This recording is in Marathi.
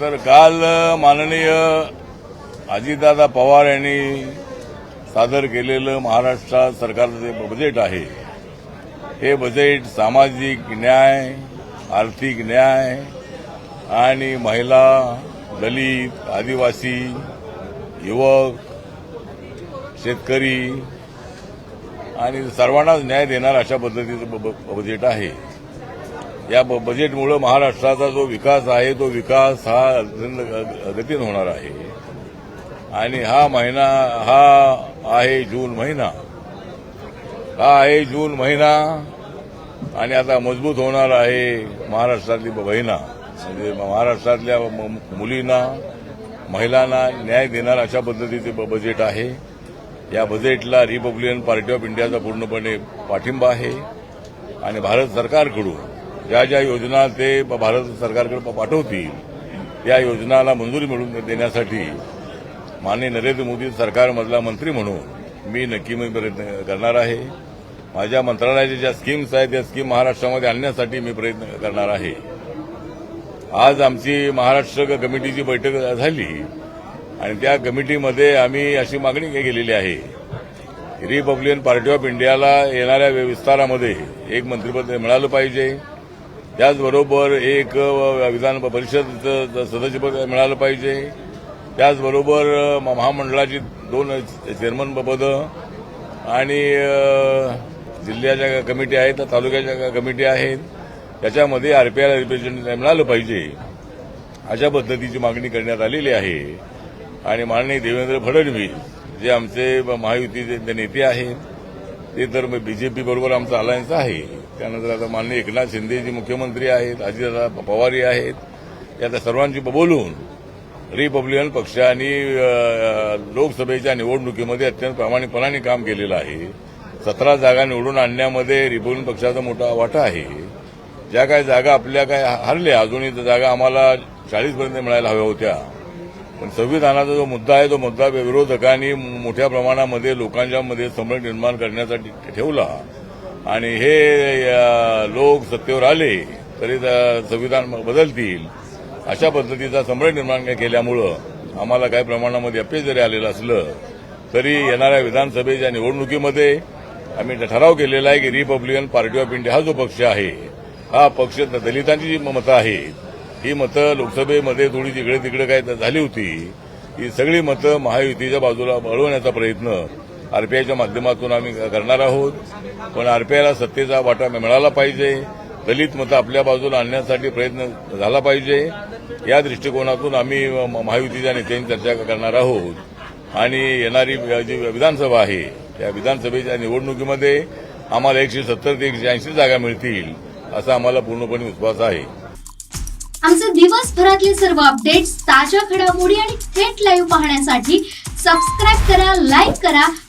तर काल माननीय अजितदादा पवार यांनी सादर केलेलं महाराष्ट्र सरकारचं जे बजेट आहे हे बजेट सामाजिक न्याय आर्थिक न्याय आणि महिला दलित आदिवासी युवक शेतकरी आणि सर्वांनाच न्याय देणार अशा पद्धतीचं ब- बजेट आहे. या ब- बजेटमुळं महाराष्ट्राचा जो विकास आहे तो विकास हा अत्यंत ग- गतीन होणार आहे. आणि हा महिना हा आहे जून महिना. हा आहे जून महिना आणि आता मजबूत होणार आहे महाराष्ट्रातली ब- बहिणा. म्हणजे महाराष्ट्रातल्या म- मुलींना महिलांना न्याय देणार अशा पद्धतीचे ब- बजेट आहे. या बजेटला रिपब्लिकन पार्टी ऑफ इंडियाचा पूर्णपणे पाठिंबा आहे. आणि भारत सरकारकडून ज्या ज्या योजना ते भारत सरकारकडे प- पाठवतील त्या योजनाला मंजुरी मिळवून देण्यासाठी माननीय नरेंद्र मोदी सरकारमधला मंत्री म्हणून मी नक्की मी प्रयत्न करणार आहे. माझ्या मंत्रालयाच्या ज्या स्कीम्स आहेत त्या स्कीम महाराष्ट्रामध्ये आणण्यासाठी मी प्रयत्न करणार आहे. आज आमची महाराष्ट्र कमिटीची बैठक झाली आणि त्या कमिटीमध्ये आम्ही अशी मागणी केलेली आहे. रिपब्लिकन पार्टी ऑफ इंडियाला येणाऱ्या विस्तारामध्ये एक मंत्रिपद मिळालं पाहिजे. त्याचबरोबर एक विधान परिषद सदस्यपद मिळालं पाहिजे. त्याचबरोबर महामंडळाची दोन चेअरमन पदं आणि जिल्ह्याच्या कमिटी आहेत तालुक्याच्या कमिटी आहेत. त्याच्यामध्ये आरपीआयला रिप्रेझेंटेटिव्ह मिळालं पाहिजे. अशा पद्धतीची मागणी करण्यात आलेली आहे. आणि माननीय देवेंद्र फडणवीस जे आमचे महायुतीचे ते नेते आहेत ते तर बीजेपी बरोबर आमचा अलायन्स आहे. त्यानंतर आता माननीय एकनाथ शिंदे जे मुख्यमंत्री आहेत अजितदादा पवारी आहेत या आता सर्वांची बोलून रिपब्लिकन पक्षाने लोकसभेच्या निवडणुकीमध्ये अत्यंत प्रामाणिकपणाने काम केलेलं आहे. सतरा जागा निवडून आणण्यामध्ये रिपब्लिकन पक्षाचा मोठा वाटा आहे. ज्या काही जागा आपल्या काय हरल्या अजूनही त्या जागा आम्हाला चाळीसपर्यंत मिळायला हव्या होत्या. पण संविधानाचा जो मुद्दा आहे तो मुद्दा विरोधकांनी मोठ्या प्रमाणामध्ये लोकांच्या मध्ये निर्माण करण्यासाठी ठेवला. आणि हे लोक सत्तेवर आले तरी त्या संविधान बदलतील. अशा पद्धतीचा संभ्रम निर्माण केल्यामुळं आम्हाला काही प्रमाणामध्ये अपयश जरी आलेलं असलं तरी येणाऱ्या विधानसभेच्या निवडणुकीमध्ये आम्ही ठराव केलेला आहे की रिपब्लिकन पार्टी ऑफ इंडिया हा जो पक्ष आहे हा पक्ष दलितांची जी मतं आहेत ही मतं लोकसभेमध्ये थोडी तिकडे तिकडे काय झाली होती ही सगळी मतं महायुतीच्या बाजूला वळवण्याचा प्रयत्न आरपीआयच्या माध्यमातून आम्ही करणार आहोत. पण आरपीआयला सत्तेचा वाटा मिळाला पाहिजे. दलित मतं आपल्या बाजूला आणण्यासाठी प्रयत्न झाला पाहिजे. या दृष्टिकोनातून आम्ही म- महायुतीच्या नेत्यांची चर्चा करणार आहोत. आणि येणारी जी विधानसभा आहे त्या विधानसभेच्या निवडणुकीमध्ये आम्हाला एकशे सत्तर ते एकशे ऐंशी जागा मिळतील असा आम्हाला पूर्णपणे विश्वास आहे. आमचे दिवसभरातले सर्व अपडेट्स ताज्या घडामोडी आणि थेट लाईव्ह पाहण्यासाठी सबस्क्राईब करा लाईक करा